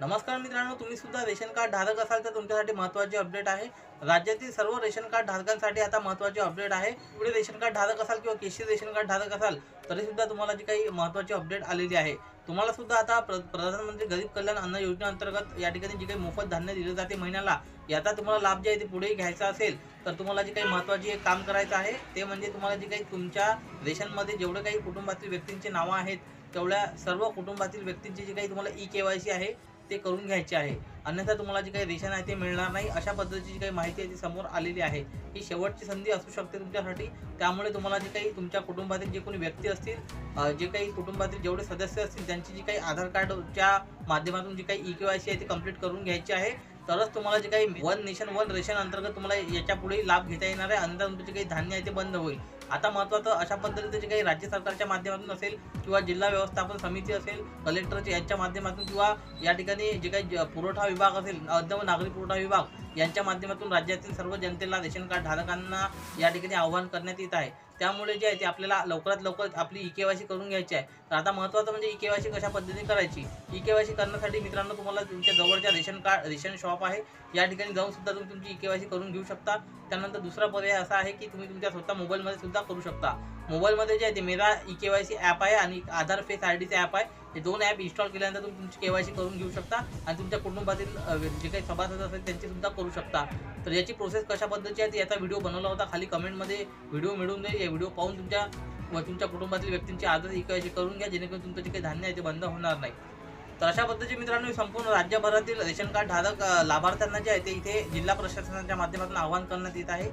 नमस्कार मित्रांनो तुम्ही सुद्धा रेशन कार्ड धारक असाल तर तुमच्यासाठी महत्त्वाचे अपडेट आहे. राज्यातील सर्व रेशन कार्ड धारकांसाठी आता महत्त्वाचे अपडेट आहे. पुढे रेशन कार्ड धारक असाल किंवा केशी रेशन कार्ड धारक असाल तरी सुद्धा तुम्हाला जी काही महत्त्वाची अपडेट आलेली आहे तुम्हाला सुद्धा आता प्र प्रधानमंत्री गरीब कल्याण अन्न योजनेअंतर्गत या ठिकाणी जी काही मोफत धान्य दिले जाते महिन्याला याचा तुम्हाला लाभ जे आहे ते पुढेही घ्यायचा असेल तर तुम्हाला जे काही महत्त्वाची एक काम करायचं आहे ते म्हणजे तुम्हाला जे काही तुमच्या रेशनमध्ये जेवढे काही कुटुंबातील व्यक्तींची नावं आहेत तेवढ्या सर्व कुटुंबातील व्यक्तींची जी काही तुम्हाला ई के वाय सी आहे ते करून घ्यायचे आहे. अन्यथा तुम्हाला जी काही रेशन आहे ते मिळणार नाही अशा पद्धतीची जी काही माहिती आहे ती समोर आलेली आहे. ही शेवटची संधी असू शकते तुमच्यासाठी. त्यामुळे तुम्हाला जे काही तुमच्या कुटुंबातील जे कोणी व्यक्ती असतील जे काही कुटुंबातील जेवढे सदस्य असतील त्यांची जी काही आधार कार्डच्या माध्यमातून जी काही ई के वाय सी आहे ती कंप्लीट करून घ्यायची आहे. तरच तुम्हाला जे काही वन नेशन वन रेशन अंतर्गत तुम्हाला याच्यापुढे लाभ घेता येणार आहे. अन्यथा तुमचे जे काही धान्य आहे ते बंद होईल. आता महत्त्वाचं अशा पद्धतीचं जे काही राज्य सरकारच्या माध्यमातून असेल किंवा जिल्हा व्यवस्थापन समिती असेल कलेक्टरच्या यांच्या माध्यमातून किंवा या ठिकाणी जे काही ज- पुरवठा विभाग असेल अद्य व नागरी पुरवठा विभाग यांच्या माध्यमातून राज्यातील सर्व जनतेला रेशन कार्ड धारकांना या ठिकाणी आवाहन करण्यात येत आहे. त्यामुळे जे आहे ते आपल्याला लवकरात लवकर आपली ई केवायसी करून घ्यायची आहे. तर आता महत्त्वाचं म्हणजे ई केवायसी कशा पद्धतीने करायची? ई केवायसी करण्यासाठी मित्रांनो तुम्हाला तुमच्या जवळच्या रेशन कार्ड रेशन शॉप आहे. या ठिकाणी जाऊन सुद्धा तुम्ही तुमची ई केवायसी करून घेऊ शकता. त्यानंतर दुसरा पर्याय असा आहे की तुम्ही तुमच्या स्वतः मोबाईलमध्ये सुद्धा करू शकता. मोबाईलमध्ये जे आहे ते मेरा ई केवायसी ॲप आहे आणि आधार फेस आय डीचं ॲप आहे. हे दोन ॲप इन्स्टॉल केल्यानंतर तुम्ही तुमची के वाय सी करून घेऊ शकता आणि तुमच्या कुटुंबातील जे काही सभासद असेल त्यांची सुद्धा करू शकता. तर याची प्रोसेस कशा पद्धतीची आहे ते याचा व्हिडिओ बनवला होता. खाली कमेंटमध्ये व्हिडिओ मिळून जाईल या व्हिडिओ पाहून तुमच्या व तुमच्या कुटुंबातील व्यक्तींची आदर ई करून घ्या. जेणेकरून तुमचं जे काही धान्य आहे ते बंद होणार नाही. तर अशा पद्धतीचे मित्रांनो संपूर्ण राज्यभरातील रेशन कार्ड धारक लाभार्थ्यांना जे आहे ते इथे जिल्हा प्रशासनाच्या माध्यमातून आवाहन करण्यात येत आहे.